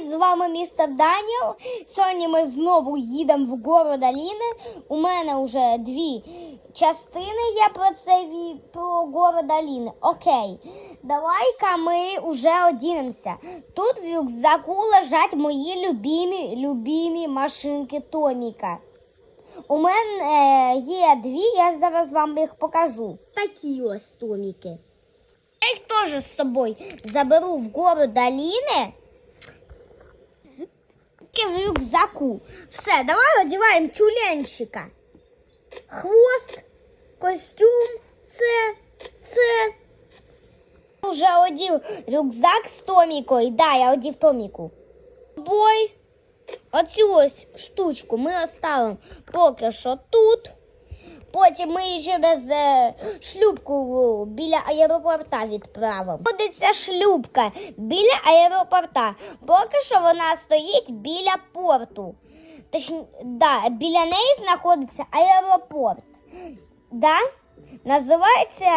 Привіт! З вами містер Даніел. Сьогодні ми знову їдемо в город Аліни. У мене вже дві частини є про це про город Аліни. Окей, давай-ка ми вже одінемося. Тут в рюкзаку лежать мої любімі, любімі машинки Томіка. У мене е, є дві, я зараз вам їх покажу. Такі ось Томіки. Я їх теж з собою заберу в город Аліни. в рюкзаку. Все, давай одіваємо тюленчика. Хвост, костюм, це, це. Уже одів рюкзак з Томікою. Да, я одів Томіку. Бой. Оцю ось штучку ми оставимо поки що тут. Потім ми її через е, шлюбку біля аеропорта відправимо. Ходиться шлюбка біля аеропорта. Поки що вона стоїть біля порту. Точні, да, біля неї знаходиться аеропорт. Да? Називається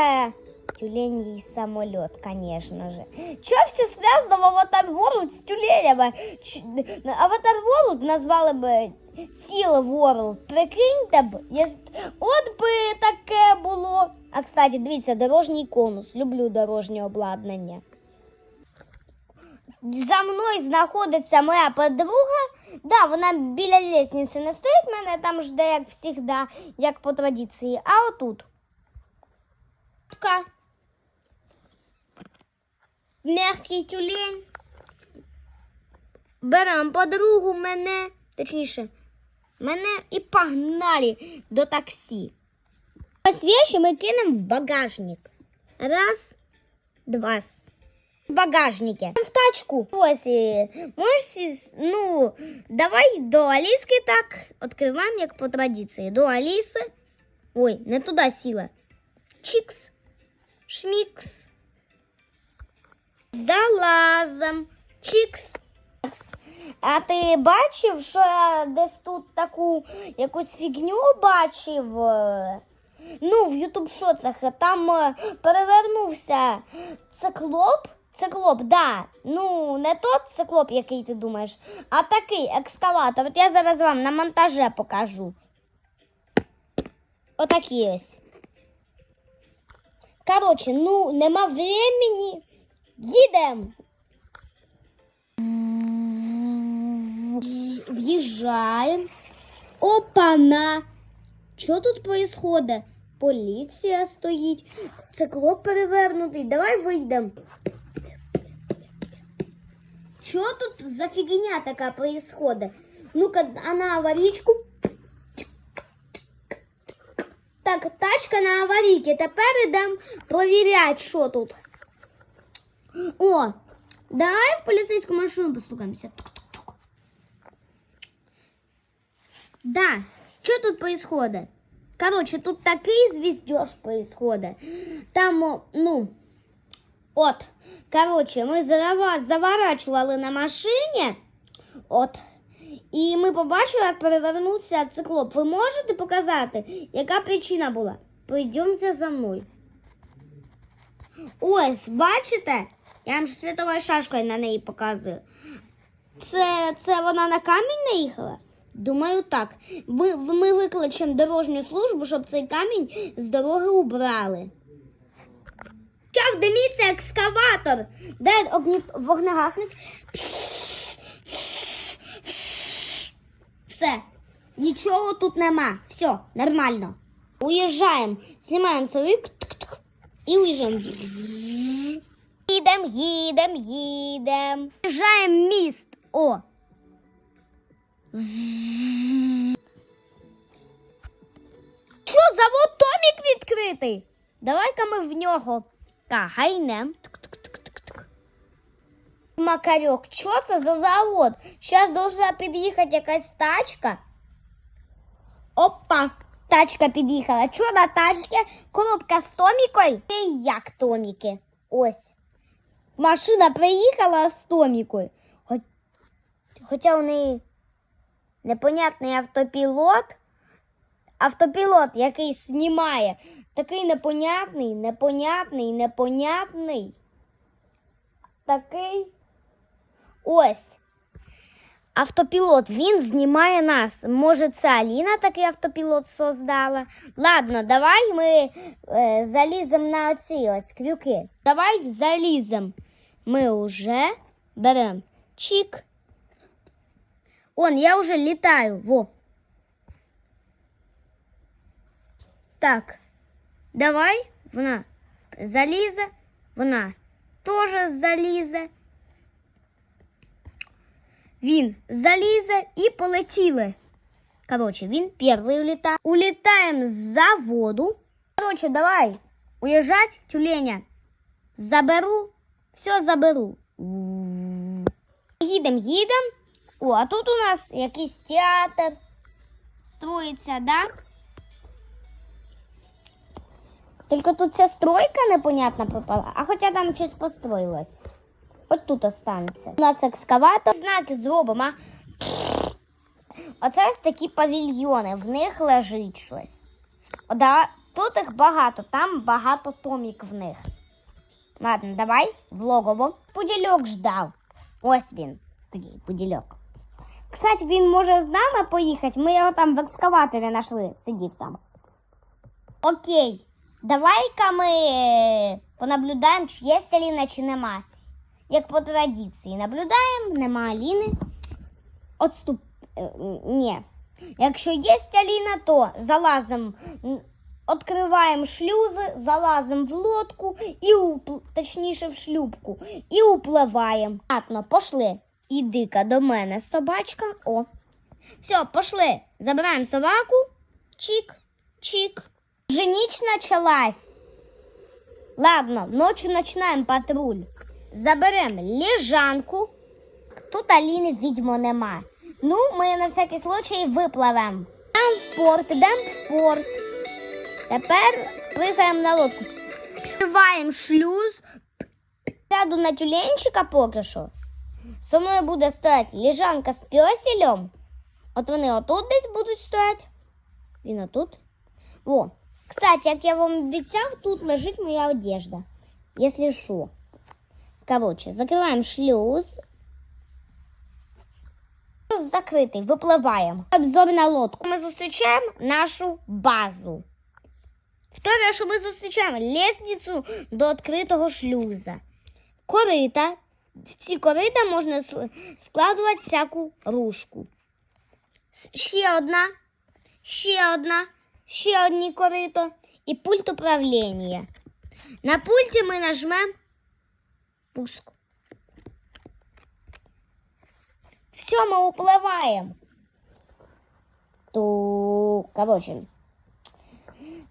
тюленей самоліт, звісно же. Чого все зв'язано в Аватар World з тюленями? Ч- Аватар World назвали би Сіл World. Прикиньте б, єс- от би таке було. А кстати, дивіться, дорожній конус. Люблю дорожнє обладнання. За мною знаходиться моя подруга. Да, вона біля лестниці не стоїть, мене там жде, як завжди, як по традиції. А отут. Ка. Мягкий тюлень. Беремо подругу мене, точніше, мене і погнали до таксі. Ось вещи ми кинемо в багажник. Раз, два. В багажнике. В тачку. Ось, е, можеш, ну, давай до Аліски так. Відкриваємо, як по традиції. До Аліси. Ой, не туди сіла. Чікс. Шмікс. Залазом. Чікс. А ти бачив, що я десь тут таку якусь фігню бачив? Ну, в Ютуб шоцах там е, перевернувся циклоп. Циклоп, да. Ну, не тот циклоп, який ти думаєш, а такий екскаватор. От я зараз вам на монтаже покажу. Отакий ось. Коротше, ну, нема времени. Їдем. В'їжджаємо. Опана! Що тут происходит? Поліція стоїть, циклоп перевернутий. Давай вийдемо. Що тут за фігня така происходит? Ну-ка, а на аварійку. Так, тачка на аварійці. Тепер ідемо провіряти, що тут. О, давай в поліцейську машину постукаємося. Тук-тук-тук. Да, что тут происходит? Короче, тут такий звездеж происходит. Там, ну, от, короче, ми зарава- заворачували на машині, от, і ми побачили, як перевернувся циклоп. Ви можете показати, яка причина була? Пойдемте за мною. Ось, бачите? Я вам світовою шашкою на неї показую. Це, це вона на камінь наїхала? Думаю, так. Ми, ми викличемо дорожню службу, щоб цей камінь з дороги убрали. Чак, дивіться, екскаватор. Де огні... вогнегасник? Все. Нічого тут нема. Все, нормально. Уїжджаємо. Знімаємо совик і уїжджаємо. Їдем, їдем, їдем. Уїжджаємо міст. О. Що, завод Томік відкритий? Давай-ка ми в нього кагайнем. Макарьок, що це за завод? Зараз должна під'їхати якась тачка. Опа, тачка під'їхала. Що на тачці? Коробка з Томікою? І як Томіки? Ось. Машина приїхала з Томікою. Хоча у неї непонятний автопілот. Автопілот, який знімає. Такий непонятний, непонятний, непонятний. Такий. Ось. автопілот, він знімає нас. Може, це Аліна такий автопілот создала. Ладно, давай ми е, заліземо на оці ось крюки. Давай заліземо. Ми вже беремо чик. Он, я вже літаю. Во. Так, давай вона залізе, вона теж залізе. Він залізе і полетіли. Короче, він перший улітає. Улітаємо з заводу. Короче, давай уїжджать, тюленя. Заберу, все заберу. Їдем, їдем. О, а тут у нас якийсь театр строїться, да? Тільки тут ця стройка непонятна попала, а хоча там щось построїлось. От тут останеться. У нас екскаватор. Знаки зробимо. Оце ось такі павільйони, в них лежить щось. О, да, тут їх багато, там багато томік в них. Ладно, давай в логово. Пудільок ждав. Ось він, такий пудільок. Кстати, він може з нами поїхати. Ми його там в екскаваторі знайшли, сидів там. Окей, давай-ка ми понаблюдаємо, чи є Аліна, чи нема. Як по традиції, наблюдаємо, нема Аліни. Отступ. е, Ні. Якщо є Аліна, то залазимо, м, відкриваємо шлюзи, залазимо в лодку, і упл... точніше в шлюпку, і upливаємо. Ладно, пошли. Іди-ка до мене, собачка. О. Все, пошли. Забираємо собаку. Чик, чик. Вже ніч началась. Ладно, ночью начинаем патруль. Заберемо лежанку. Тут Аліни, відьмо, нема. Ну, ми на всякий случай випливемо. Йдемо в порт, йдемо в порт. Тепер пригаємо на лодку. Відкриваємо шлюз. Сяду на тюленчика поки що. Со мною буде стояти лежанка з пьоселем. От вони отут десь будуть стояти. Він отут. О, кстати, як я вам обіцяв, тут лежить моя одежда. Якщо що. Короче, закриваємо шлюз. Шлюз закритий, випливаємо. Обзор на лодку. Ми зустрічаємо нашу базу. Второе, що ми зустрічаємо лестницю до відкритого шлюза. Корита. В ці корита можна складувати всяку рушку. Ще одна, ще одна, ще одні корито і пульт управління. На пульті ми нажмемо пуск. Все, ми upливаємо. То, коротше.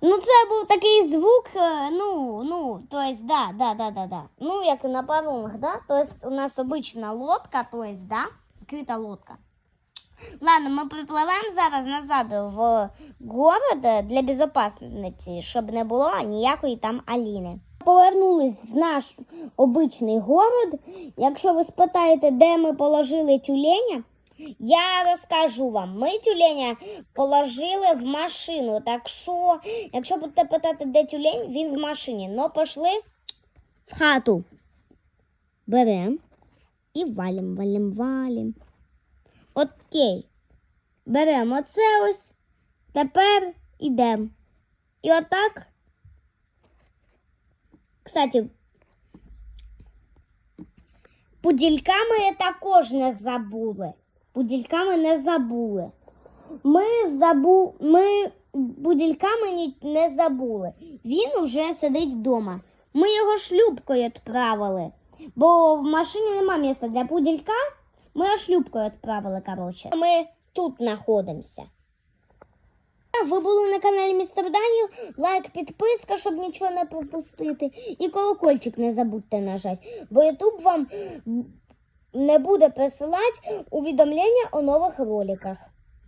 Ну, це був такий звук, е, ну, ну, то есть, да, да, да, да, да. Ну, як на паромах, да? То есть у нас обична лодка, то есть, да, закрита лодка. Ладно, ми припливаємо зараз назад в город для безпечності, щоб не було ніякої там Аліни. Повернулись в наш обичний город. Якщо ви спитаєте, де ми положили тюленя, я розкажу вам. Ми тюленя положили в машину. Так що, якщо будете питати, де тюлень, він в машині. Но пішли в хату. Беремо і валим, валим, валим. Окей. Беремо оце ось. Тепер ідемо. І отак. Кстати, пуділька ми також не забули. Пуділька ми не забули. Ми забу... ми будільками не забули. Він уже сидить вдома. Ми його шлюбкою відправили. Бо в машині нема місця для пуділька. Ми його шлюбкою відправили, коротше. Ми тут знаходимося. Ви були на каналі Містер Даніл. Лайк, підписка, щоб нічого не пропустити. І колокольчик не забудьте нажати, бо Ютуб вам не буде присилати увідомлення о нових роликах.